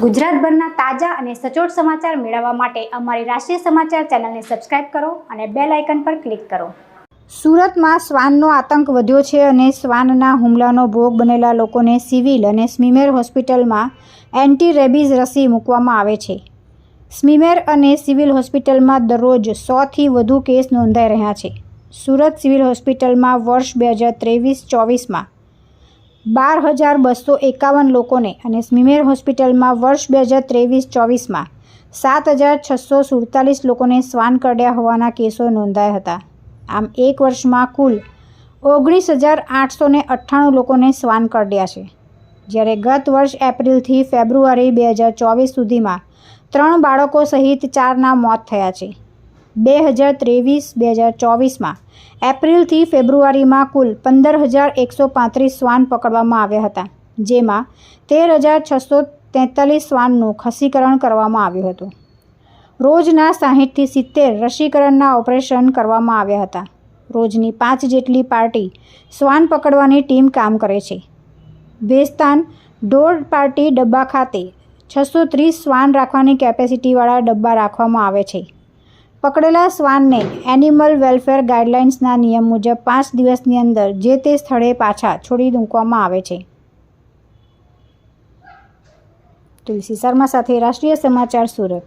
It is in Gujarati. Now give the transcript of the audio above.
ગુજરાતભરના તાજા અને સચોટ સમાચાર મેળવવા માટે અમારી રાષ્ટ્રીય સમાચાર ચેનલને સબસ્ક્રાઇબ કરો અને બેલ આઇકન પર ક્લિક કરો. સુરતમાં શ્વાનનો આતંક વધ્યો છે અને શ્વાનના હુમલાનો ભોગ બનેલા લોકોને સિવિલ અને સ્મીમેર હોસ્પિટલમાં એન્ટી રેબીઝ રસી મૂકવામાં આવે છે. સ્મીમેર અને સિવિલ હોસ્પિટલમાં દરરોજ સોથી વધુ કેસ નોંધાઈ રહ્યા છે. સુરત સિવિલ હોસ્પિટલમાં વર્ષ બે હજાર ત્રેવીસ ચોવીસમાં બાર હજાર બસો એકાવન લોકોને અને સ્મીમેર હોસ્પિટલમાં વર્ષ બે હજાર ત્રેવીસ ચોવીસમાં સાત હજાર છસો સુડતાલીસ લોકોને શ્વાન કરડ્યા હોવાના કેસો નોંધાયા હતા. આમ એક વર્ષમાં કુલ ઓગણીસ હજાર આઠસો અઠ્ઠાણું લોકોને શ્વાન કરડ્યા છે. જ્યારે ગત વર્ષ એપ્રિલથી ફેબ્રુઆરી બે હજાર ચોવીસ સુધીમાં ત્રણ બાળકો સહિત ચારના મોત થયા છે. બે હજાર ત્રેવીસ, બે હજાર ચોવીસમાં. એપ્રિલથી ફેબ્રુઆરીમાં કુલ પંદર હજાર એકસો પાંત્રીસ શ્વાન પકડવામાં આવ્યા હતા, જેમાં તેર હજાર છસો તેતાલીસ શ્વાનનું ખસીકરણ કરવામાં આવ્યું હતું. રોજના સાહીઠથી સિત્તેર રસીકરણના ઓપરેશન કરવામાં આવ્યા હતા. રોજની પાંચ જેટલી પાર્ટી શ્વાન પકડવાની ટીમ કામ કરે છે. ભેસ્તાન ડોર પાર્ટી ડબ્બા ખાતે છસો ત્રીસ શ્વાન રાખવાની કેપેસિટીવાળા ડબ્બા રાખવામાં આવે છે. પકડેલા શ્વાનને એનિમલ વેલફેર ગાઈડલાઇન્સના નિયમ મુજબ પાંચ દિવસની અંદર જે તે સ્થળે પાછા છોડી મૂકવામાં આવે છે. તુલસી શર્મા સાથે રાષ્ટ્રીય સમાચાર સુરત.